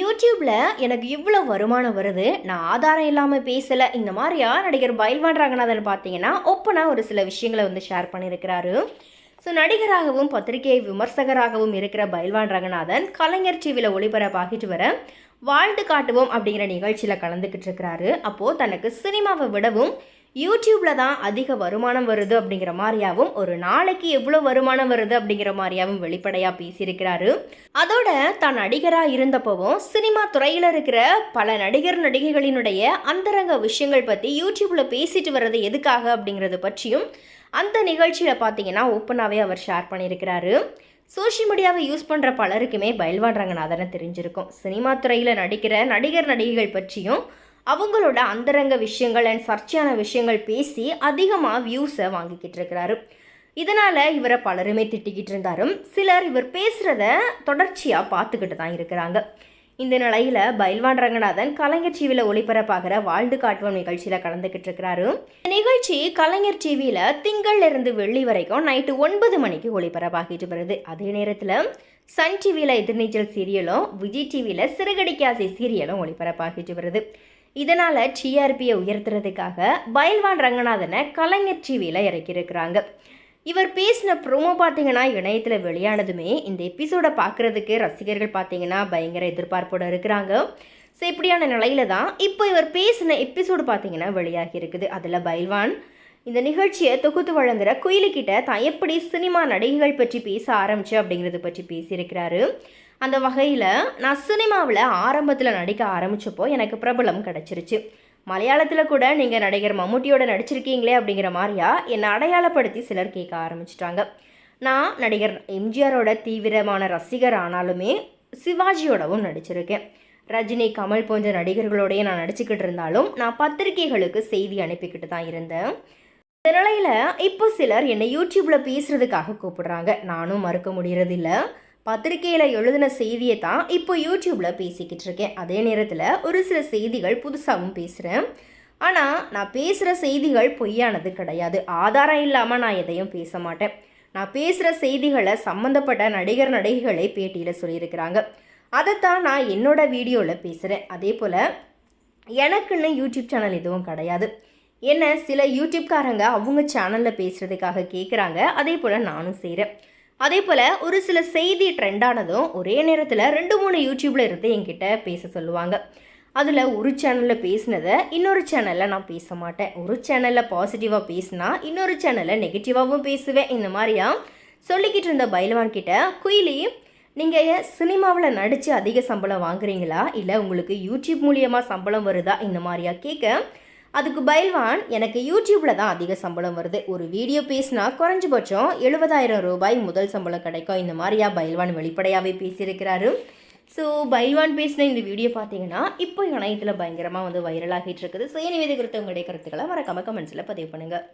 யூடியூப்பில் எனக்கு இவ்வளோ வருமானம் வருது. நான் ஆதாரம் இல்லாமல் பேசலை. இந்த மாதிரியா நடிகர் பயில்வான் ரங்கநாதன் பார்த்தீங்கன்னா ஒப்பனாக ஒரு சில விஷயங்களை வந்து ஷேர் பண்ணியிருக்கிறாரு. ஸோ நடிகராகவும் பத்திரிகை விமர்சகராகவும் இருக்கிற பயில்வான் ரங்கநாதன் கலைஞர் டிவியில் ஒளிபரப்பாகிட்டு வர வாழ்ந்து காட்டுவோம் அப்படிங்கிற நிகழ்ச்சியில் கலந்துக்கிட்டு இருக்கிறாரு. அப்போது தனக்கு சினிமாவை விடவும் யூடியூப்பில் தான் அதிக வருமானம் வருது அப்படிங்கிற மாதிரியாவும் ஒரு நாளைக்கு எவ்வளோ வருமானம் வருது அப்படிங்கிற மாதிரியாவும் வெளிப்படையாக பேசியிருக்கிறாரு. அதோட தான் நடிகராக இருந்தப்பவும் சினிமா துறையில் இருக்கிற பல நடிகர் நடிகைகளினுடைய அந்தரங்க விஷயங்கள் பற்றி யூடியூப்பில் பேசிட்டு வர்றது எதுக்காக அப்படிங்கிறது பற்றியும் அந்த நிகழ்ச்சியில் பார்த்தீங்கன்னா ஓப்பனாகவே அவர் ஷேர் பண்ணியிருக்கிறாரு. சோஷியல் மீடியாவை யூஸ் பண்ணுற பலருக்குமே பயில்வான் ரங்கநாதனை தெரிஞ்சிருக்கும். சினிமா துறையில் நடிக்கிற நடிகர் நடிகைகள் பற்றியும் அவங்களோட அந்தரங்க விஷயங்கள் அண்ட் சர்ச்சையான விஷயங்கள் பேசி அதிகமாக வியூஸை வாங்கிக்கிட்டு இருக்கிறாரு. இதனால் இவரை பலருமே திட்டிக்கிட்டு இருந்தாரும் சிலர் இவர் பேசுகிறத தொடர்ச்சியாக பார்த்துக்கிட்டு தான் இருக்கிறாங்க. இந்த நிலையில் பயில்வான் ரங்கநாதன் கலைஞர் டிவியில் ஒளிபரப்பாகிற வாழ்ந்து காட்டுவோம் நிகழ்ச்சியில் கலந்துக்கிட்டு இருக்கிறாரு. இந்த நிகழ்ச்சி கலைஞர் டிவியில் திங்கள்ல இருந்து வெள்ளி வரைக்கும் நைட்டு ஒன்பது மணிக்கு ஒளிபரப்பாகிட்டு வருது. அதே நேரத்தில் சன் டிவியில் எதிர்நீச்சல் சீரியலும் விஜய் டிவியில் சிறுகடிக்காசை சீரியலும் ஒளிபரப்பாகிட்டு வருது. இதனால் டிஆர்பியை உயர்த்துறதுக்காக பயில்வான் ரங்கநாதனை கலைஞர் டிவியில் இறக்கியிருக்கிறாங்க. இவர் பேசின ப்ரோமோ பார்த்தீங்கன்னா இணையத்தில் வெளியானதுமே இந்த எபிசோடை பார்க்குறதுக்கு ரசிகர்கள் பார்த்தீங்கன்னா பயங்கர எதிர்பார்ப்போடு இருக்கிறாங்க. ஸோ இப்படியான நிலையில தான் இப்போ இவர் பேசின எபிசோடு பார்த்தீங்கன்னா வெளியாகி இருக்குது. அதில் பைல்வான் இந்த நிகழ்ச்சியை தொகுத்து வழங்குகிற குயிலிக்கிட்ட தான் எப்படி சினிமா நடிகைகள் பற்றி பேச ஆரம்பிச்சு அப்படிங்கிறது பற்றி பேசியிருக்கிறாரு. அந்த வகையில் நான் சினிமாவில் ஆரம்பத்தில் நடிக்க ஆரம்பித்தப்போ எனக்கு பிரபலம் கிடச்சிருச்சு. மலையாளத்தில் கூட நீங்கள் நடிகர் மம்முட்டியோட நடிச்சிருக்கீங்களே அப்படிங்கிற மாதிரியா என்னை அடையாளப்படுத்தி சிலர் கேட்க ஆரம்பிச்சிட்டாங்க. நான் நடிகர் எம்ஜிஆரோட தீவிரமான ரசிகர் ஆனாலுமே சிவாஜியோடவும் நடிச்சிருக்கேன். ரஜினி கமல் போன்ற நடிகர்களோடய நான் நடிச்சுக்கிட்டு இருந்தாலும் நான் பத்திரிகைகளுக்கு செய்தி அனுப்பிக்கிட்டு தான் இருந்தேன். இந்த நிலையில் இப்போ சிலர் என்னை யூடியூப்பில் பேசுகிறதுக்காக கூப்பிடுறாங்க. நானும் மறுக்க முடியறதில்ல. பத்திரிகையில் எழுதின செய்தியை தான் இப்போ யூடியூப்பில் பேசிக்கிட்டு இருக்கேன். அதே நேரத்தில் ஒரு சில செய்திகள் புதுசாகவும் பேசுகிறேன் ஆனால் நான் பேசுகிற செய்திகள் பொய்யானது கிடையாது. ஆதாரம் இல்லாமல் நான் எதையும் பேச மாட்டேன். நான் பேசுகிற செய்திகளை சம்மந்தப்பட்ட நடிகர் நடிகைகளை பேட்டியில் சொல்லியிருக்கிறாங்க. அதைத்தான் நான் என்னோட வீடியோவில் பேசுகிறேன் அதே போல் எனக்குன்னு யூடியூப் சேனல் எதுவும் கிடையாது. என்ன சில யூடியூப்காரங்க அவங்க சேனலில் பேசுகிறதுக்காக கேட்குறாங்க அதே போல் நானும் செய்கிறேன் அதே போல் ஒரு சில செய்தி ட்ரெண்டானதும் ஒரே நேரத்தில் ரெண்டு மூணு யூடியூப்பில் இருந்து என்கிட்ட பேச சொல்லுவாங்க. அதில் ஒரு சேனலில் பேசினதை இன்னொரு சேனலில் நான் பேச மாட்டேன். ஒரு சேனலில் பாசிட்டிவாக பேசினா இன்னொரு சேனலில் நெகட்டிவாகவும் பேசுவேன். இந்த மாதிரியா சொல்லிக்கிட்டு இருந்த பைலவான் கிட்ட குயிலி நீங்கள் சினிமாவில் நடித்து அதிக சம்பளம் வாங்குறீங்களா? இல்லை உங்களுக்கு யூடியூப் மூலியமாக சம்பளம் வருதா? இந்த மாதிரியா கேட்க அதுக்கு பயில்வான் எனக்கு யூடியூப்பில் தான் அதிக சம்பளம் வருது. ஒரு வீடியோ பேசினா குறைஞ்சபட்சம் எழுபதாயிரம் ரூபாய் முதல் சம்பளம் கிடைக்கும். இந்த மாதிரியா பயில்வான் வெளிப்படையாகவே பேசியிருக்கிறாரு. ஸோ பைல்வான் பேசின இந்த வீடியோ பார்த்தீங்கன்னா இப்போ இணையத்தில் பயங்கரமாக வந்து வைரலாகிட்டு இருக்குது. ஸோ எனவே இது குறித்து உங்களுடைய கருத்துக்களை மறக்காம கமெண்ட்ஸில் பதிவு பண்ணுங்கள்